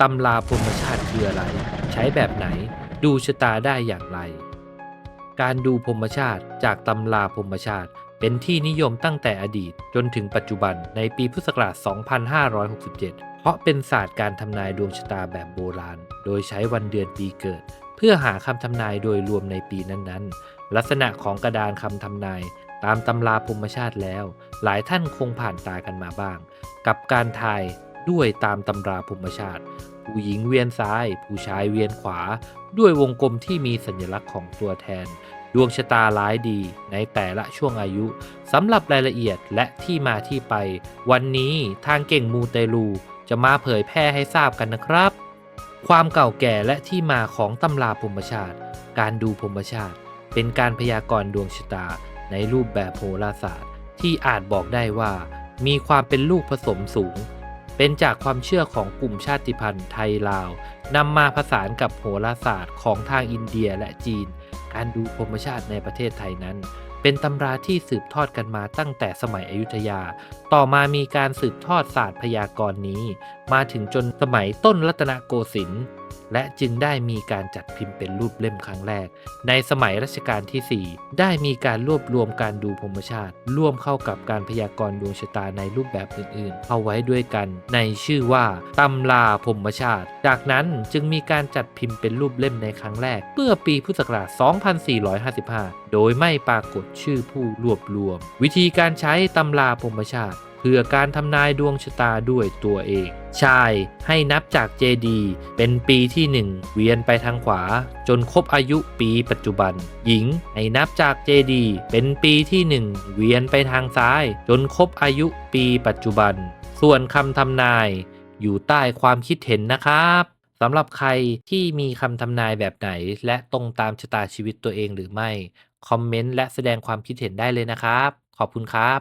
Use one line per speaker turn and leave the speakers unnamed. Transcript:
ตำราพรมชาติคืออะไร ใช้แบบไหน ดูชะตาได้อย่างไร การดูพรมชาติจากตำราพรมชาติ เป็นที่นิยมตั้งแต่อดีตจนถึงปัจจุบันในปีพุทธศักราช 2567 เพราะเป็นศาสตร์การทำนายดวงชะตาแบบโบราณ โดยใช้วันเดือนปีเกิด เพื่อหาคำทำนายโดยรวมในปีนั้นๆ ลักษณะของกระดานคำทำนายตามตำราพรมชาติแล้ว หลายท่านคงผ่านตากันมาบ้าง กับการทายด้วยตามตำราพรมชาติ ผู้หญิงเวียนซ้าย ผู้ชายเวียนขวา ด้วยวงกลมที่มีสัญลักษณ์ของตัวแทน ดวงชะตาร้ายดีในแต่ละช่วงอายุสำหรับรายละเอียดและที่มาที่ไป วันนี้ทางเก่งมูเตลูจะมาเผยแพร่ให้ทราบกันนะครับ ความเก่าแก่และที่มาของตำราพรมชาติ การดูพรมชาติ เป็นการพยากรณ์ดวงชะตาในรูปแบบโหราศาสตร์ ที่อาจบอกได้ว่า มีความเป็นลูกผสมสูง เป็นจากความเชื่อของกลุ่มชาติพันธุ์ไทยลาวนำมาผสานกับโหราศาสตร์ของทางอินเดียและจีน การดูพรหมชาติในประเทศไทยนั้น เป็นตำราที่สืบทอดกันมาตั้งแต่สมัยอยุธยา ต่อมามีการสืบทอดศาสตร์พยากรณ์นี้ มาถึงจนสมัยต้นรัตนโกสินทร์และจึงได้มีการจัดพิมพ์เป็นรูปเล่มครั้งแรก ในสมัยรัชกาลที่ 4 ได้มีการรวบรวมการดูพรหมชาติ ร่วมเข้ากับการพยากรณ์ดวงชะตาในรูปแบบอื่นๆ เอาไว้ด้วยกัน ในชื่อว่าตำราพรหมชาติ จากนั้นจึงมีการจัดพิมพ์เป็นรูปเล่มในครั้งแรกเมื่อปีพุทธศักราช2455 โดยไม่ปรากฏชื่อผู้รวบรวม วิธีการใช้ตำราพรมชาติ เพื่อการทำนายดวงชะตาด้วยตัวเอง ชายให้นับจากเจดี เป็นปีที่ 1 เวียนไปทางขวา จนครบอายุปีปัจจุบัน หญิงให้นับจากเจดี เป็นปีที่ 1 เวียนไปทางซ้าย จนครบอายุปีปัจจุบัน ส่วนคำทำนายอยู่ใต้ความคิดเห็นนะครับ สำหรับใครที่มีคำทำนายแบบไหน และตรงตามชะตาชีวิตตัวเองหรือไม่ คอมเมนต์และแสดงความคิดเห็นได้เลยนะครับ ขอบคุณครับ